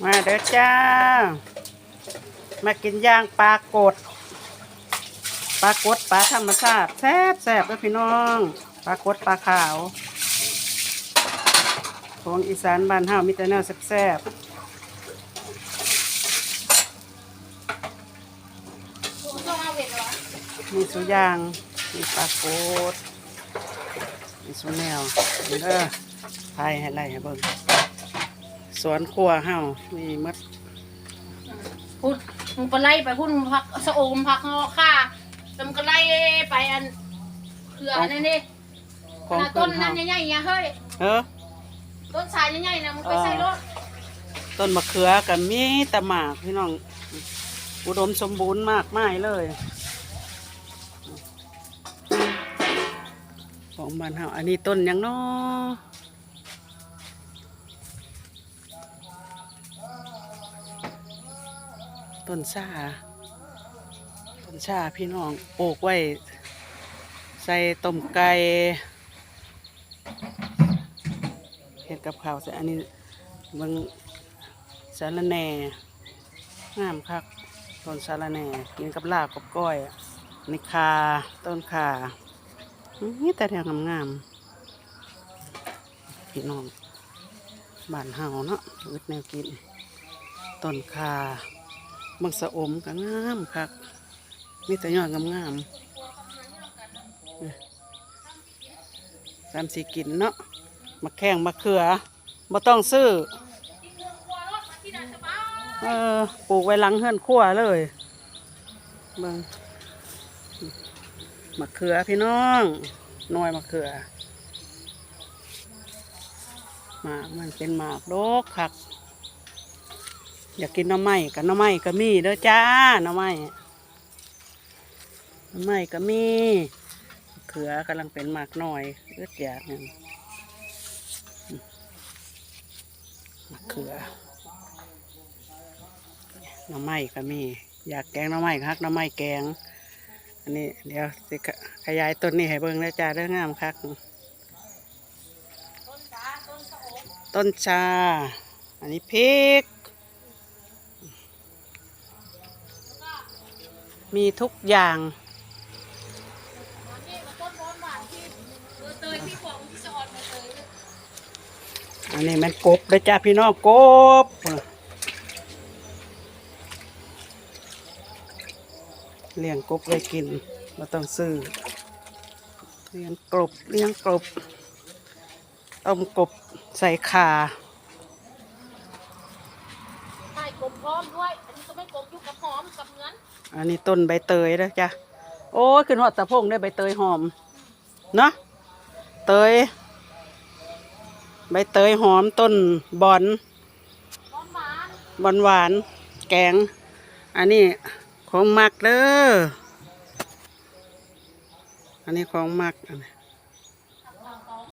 มาเด้อจ้า มากินย่างปลากดปลากดปลาธรรมชาติแซ่บแซ่บเลยพี่น้องปลากดปลาขาวของอีสานบ้านเฮามีแต่แนวแซ่บๆมีสุย่าง มีปลากดมีสุแนวเด้อไทยให้ไล่ให้เบิ่ง สวนครัวเฮามีหมดพูดมึงไปไล่ไปพูดมึงพักสะโอมพักงอค่าแล้วมึงก็ไล่ไปอันเขือนั่นนี่ของน่ะต้ต้นนเฮานั้นใหญ่ๆเนี่ยเฮ้ยเออ ต้นสายใหญ่ๆนะมึงไปใส่รถต้นมะเขือกับมีแต่หมากพี่น้อง อุดมสมบูรณ์มากมายเลย ของบ้านเฮาอันนี้ต้นหยังน้อ ต้นชาต้นชาพี่น้องปลูกไว้ ใส่ต้มไก่เห็ดกับข้าวใส่อันนี้เบางสารแหน่งามคักต้นสารแหน่กินกับลาบกับก้อยนี่คาต้นคานี่แต่แถวงามๆพี่น้องบ้านเฮาเนาะอึดแนวกินต้นคา บางสะอมก็งามคักมีแต่ยอดงามๆตามสีกินเนาะมะแข้งมะเขือบ่ต้องซื้อเออปลูกไว้หลังเฮือนขั้วเลยบิ่งมะเขือพี่น้องหน่วยมะเขือหมากมันเป็นหมากโดกคัก อยากกินน้ำไม้กับน้ำไม้ก็มีเด้อจ้าน้ำไม้น้ำไม้ก็มีเขือกำลังเป็นหมากหน่อยเลือดอยากหนึ่งมะเขือหน้ำไม้ก็มี อยากแกงหน้ำไม้คักหน้ำไม้แกง อันนี้เดี๋ยวสิขยายต้นนี้ให้เบิ่งแล้วจ้าเด้องามคัก ต้นชา อันนี้พริก มีทุกอย่างนี่มาต้นร้อนหวานที่เตยที่ขวางที่จอร์นมาเตยอันนี้มันกบเด้จ้าพี่น้องกบเลี้ยงกบไว้กินเราต้องซื้อเลี้ยงกบเลี้ยงกบต้มกบใส่ข่า ใส่ กลมพร้อมด้วย อันนี้ก็ไม่กลมอยู่กับหอมกับเงินอันนี้ต้นใบเตยนะจ้ะโอ้ยขึ้นหอดตะโพงได้ใบเตยหอมเนาะเตย ใบเตยหอมต้นบอนร้อนหวานบอนหวาน แกง อันนี้ของมักเด้ออันนี้ของมักอันนี้